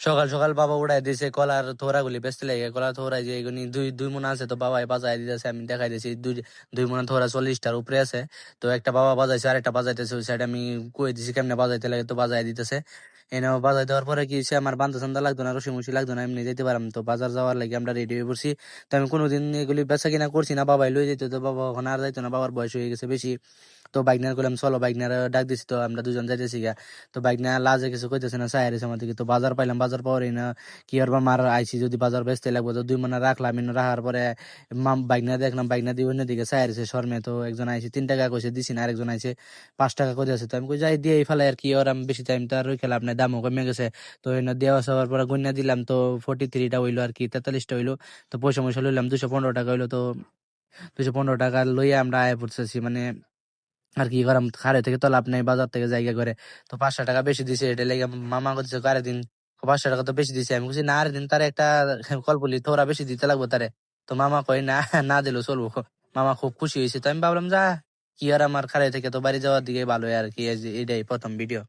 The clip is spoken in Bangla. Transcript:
সকাল সকাল বাবা উড়াই দিছে, কলার থোড়া গুলি বেচতে লাগে। কলার থোড়া যে দুই দুই মন আছে তো বাবাই বাজাই দিতেছে, আমি দেখাই দিয়েছি দুই দুই মন থোড়া চল্লিশটার উপরে আছে। তো একটা বাবা বাজাইছে আর একটা বাজাইতেছে, ওই সাইড আমি কয়ে দিছি কেমনে বাজাইতে লাগে তো বাজাই দিতেছে। এনে বাজাই দেওয়ার পরে কি সে আমার বান্ধা সান্দা লাগতো না রসি মুসি লাগতো না, এমনি যেতে পারলাম তো বাজার যাওয়ার লাগে আমরা রেডি হয়ে পড়ছি। তো আমি কোনোদিন এগুলি বেচা কিনা করছি না, বাবাই লই যেত তো বাবা ওখানে আর যাইতো না, বাবার বয়স হয়ে গেছে বেশি। তো বাইক বাইকনার করলাম চলো বাইকনার ডাক দিছি তো, আমরা দুজন যাইতেছি গা তো বাইক বাইকনা লাজে কিছু কইতেছে না, চাই আমার দিকে তো বাজার পাইলাম, বাজার পাওয়ারই না কি আর মার আইসি যদি বাজার বেচতে লাগবো তো দুই মানে রাখলাম। এনে রাখার পরে বাইক বাইকনা দেখলাম, বাইকনা দিয়ে অন্যদিকে চাই রয়েছে শর্মে। তো একজন আইসি তিন টাকা কইছে, দিছি না, আরেকজন আইসে পাঁচ টাকা করে আছে। তো আমি কই, যাই দিয়ে এই ফেলে আর কি ওর আমি বেশি টাইম তো আর রই খেলাম না দামও কমে গেছে। তো এনে দেওয়া সবার পরে গন্যা দিলাম, তো ফোর্টি থ্রিটা হইল আর কি, তেতাল্লিশটা হইল। তো পয়সা ময়সা লইলাম, দুশো পনেরো টাকা হইল। তো দুশো পনেরো টাকা লইয়া আমরা আয় পড়তেছি মানে আর কি করাম খারে থেকে তো লাভ নাই, বাজার থেকে জায়গা করে। তো পাঁচশো টাকা বেশি দিছে, এটা লেগে মামা করছে কারে দিন? পাঁচশো টাকা তো বেশি দিছে। আমি বলছি না আরে দিন, তার একটা কল বলি, তোরা বেশি দিতে লাগবো তারে। তো মামা কয়, না না দিলেও চলবো। মামা খুব খুশি হয়েছে তো আমি ভাবলাম, যা, কি আর আমার খারে থেকে তো বাড়ি যাওয়ার দিকে ভালো আর কি এটাই প্রথম ভিডিও